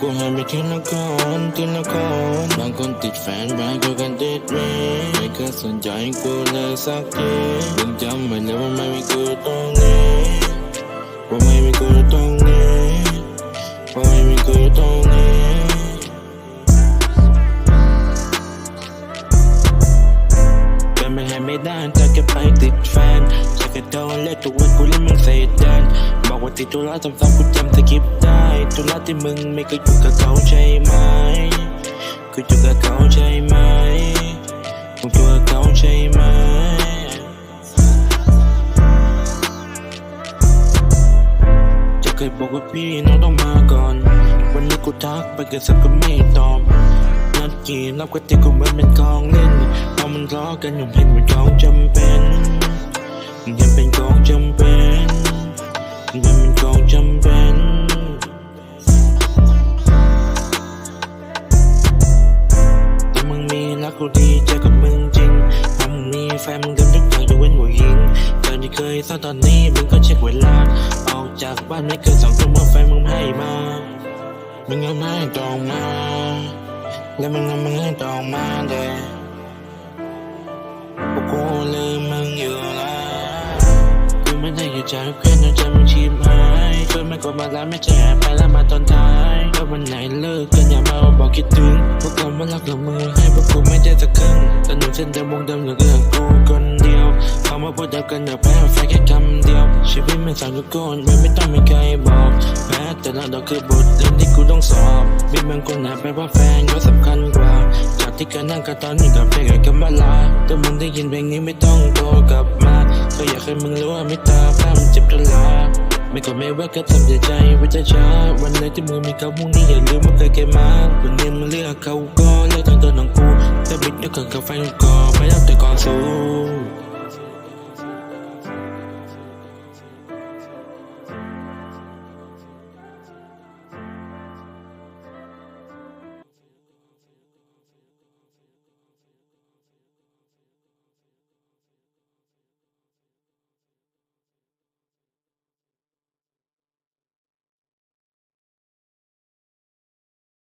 กูห้ไม่ทีละคนทีละคนบางคนติดแฟนบางคนกันติดเมีไม่เคยสนใจกูเลยสักทีมึงจำไว้เลยว่าไม่มีกูตรงนี้ว่าไม่มีกูตรงนี้ว่าไม่มีกูตรงนี้เป็นไม่ให้ไม่ได้ถ้าแกไปติดแฟนจะกระโดนเล่นตัววันกูเล่นมึงใส่แด ว่าติดธุระซ้ำๆกูจำสคริปต์ได้ธุระที่มึงไม่เคยอยู่กับเขาใช่ไหมกูอยู่กับเขาใช่ไหมมึงอยู่กับเขาใช่ไหมจะเคยบอกว่าพี่น้องต้องมาก่อน วันนี้กูทักไปเกิดสักก็ไม่ตอบนัดกี่นับก็ติกูเหมือนเป็นของเล่นพอมันล้อกันอยู่เป็นเป็นของจำเป็นยังเป็นของจำเป็น กูดีใจอกับมึงจริงพอมมีแฟนมึงทำทุกอย่างยกเว้นผู้หญิงเธอที่เคยซ่อนตอนนี้มึงก็เช็คเวลา ออกจากบ้านไม่เกินสองทุ่มเมื่อแฟนมึงให้มา มึงเอาไม่ต้องมา แล้วมึงเอามึงให้ต้องมาเด้พวกกูลืมมึงอยู่แล้วกูไม่ได้อยู่ใจเพื่อนจะมึงชีพหายเพื่อนไม่กดมาแล้วไม่แจกไปแล้วมาตอนท้ายแล้ววันไหนเลิกกันอย่ามา บอกคิดถึงพวกเราไม่รักหรอกมึงให้พวกกูไม่ได้สักครึ่งแต่หนูเส้นเดิมวงเดิมเหลือเรื่อกูคนเดียวคำว่าพูดเดียวกันเดี๋ยวแพ้แฟนแค่คำเดียว ชีวิตมันสั่งทุกคนมันไม่ต้องมีใครบอกแม้แต่ละดอกคือบทเรียนที่กูต้องสอบมีบางคนหาไปว่าแฟนก็สำคัญกว่า จากที่เคยนั่งกันตอนนี้กับเพลงกับมาลาแต่มึงได้ยินเพลงนี้ไม่ต้องโทรกลับมาก็อยากให้มึงรู้ว่าไม่ตาแพ้มันเจ็บตลา ไม่ก็ไม่ว่าก็ทำใจใจไว้ช้าๆวันไหนที่มึงมีเขาพรุ่งนี้อย่าลืมว่าเคยเก็บมาวันนี้มึงเลือกเขาก็เลือกทางตัวของกูแต่บิดด้วยกันกับแฟนก็ไม่รับแต่ก่อนส